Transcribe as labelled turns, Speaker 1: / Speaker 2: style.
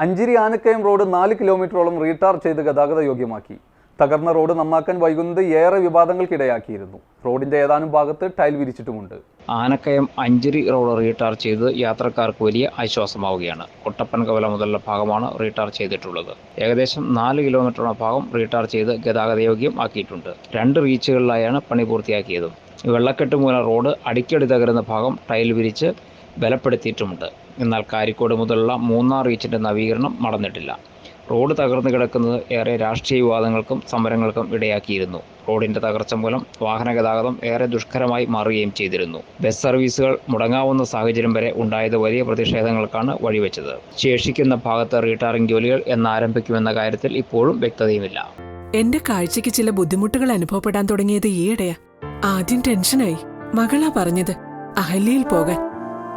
Speaker 1: അഞ്ചിരി Anakkayam road നാല് കിലോമീറ്ററോളം retar ചെയ്ത് ഗതാഗത യോഗ്യമാക്കി. തകർന്ന റോഡ് നന്നാക്കാൻ വൈകുന്നത് ഏറെ വിവാദങ്ങൾക്കിടയാക്കിയിരുന്നു. റോഡിന്റെ ഏതാനും ഭാഗത്ത് ടൈൽ വിരിച്ചിട്ടുമുണ്ട്.
Speaker 2: ആനക്കയം അഞ്ചിരി റോഡ് റീടാർ ചെയ്ത് യാത്രക്കാർക്ക് വലിയ ആശ്വാസമാവുകയാണ്. കൊട്ടപ്പൻ കവല മുതലുള്ള ഭാഗമാണ് റീടാർ ചെയ്തിട്ടുള്ളത്. ഏകദേശം നാല് കിലോമീറ്ററോളം ഭാഗം റീടാർ ചെയ്ത് ഗതാഗതയോഗ്യം ആക്കിയിട്ടുണ്ട്. രണ്ട് റീച്ചുകളിലായാണ് പണി പൂർത്തിയാക്കിയതും. വെള്ളക്കെട്ട് മൂലം റോഡ് അടിക്കടി തകരുന്ന ഭാഗം ടൈൽ വിരിച്ച് ബലപ്പെടുത്തിയിട്ടുമുണ്ട്. എന്നാൽ കാരിക്കോട് മുതലുള്ള മൂന്നാർ റീച്ചിന്റെ നവീകരണം നടന്നിട്ടില്ല റോഡ് തകർന്നു കിടക്കുന്നത് ഏറെ രാഷ്ട്രീയ വിവാദങ്ങൾക്കും സമരങ്ങൾക്കും ഇടയാക്കിയിരുന്നു. റോഡിന്റെ തകർച്ച മൂലം വാഹന ഗതാഗതം ഏറെ ദുഷ്കരമായി മാറുകയും ചെയ്തിരുന്നു. ബസ് സർവീസുകൾ മുടങ്ങാവുന്ന സാഹചര്യം വരെ ഉണ്ടായത് വലിയ പ്രതിഷേധങ്ങൾക്കാണ് വഴിവെച്ചത്. ശേഷിക്കുന്ന ഭാഗത്ത് റീടാറിംഗ് ജോലികൾ എന്നാരംഭിക്കുമെന്ന കാര്യത്തിൽ ഇപ്പോഴും വ്യക്തതയുമില്ല.
Speaker 3: എന്റെ കാഴ്ചയ്ക്ക് ചില ബുദ്ധിമുട്ടുകൾ അനുഭവപ്പെടാൻ തുടങ്ങിയത് ഈയിടെയാ. ആദ്യം ടെൻഷനായി. മകളാ പറഞ്ഞത് അഹല്യയിൽ പോകാൻ.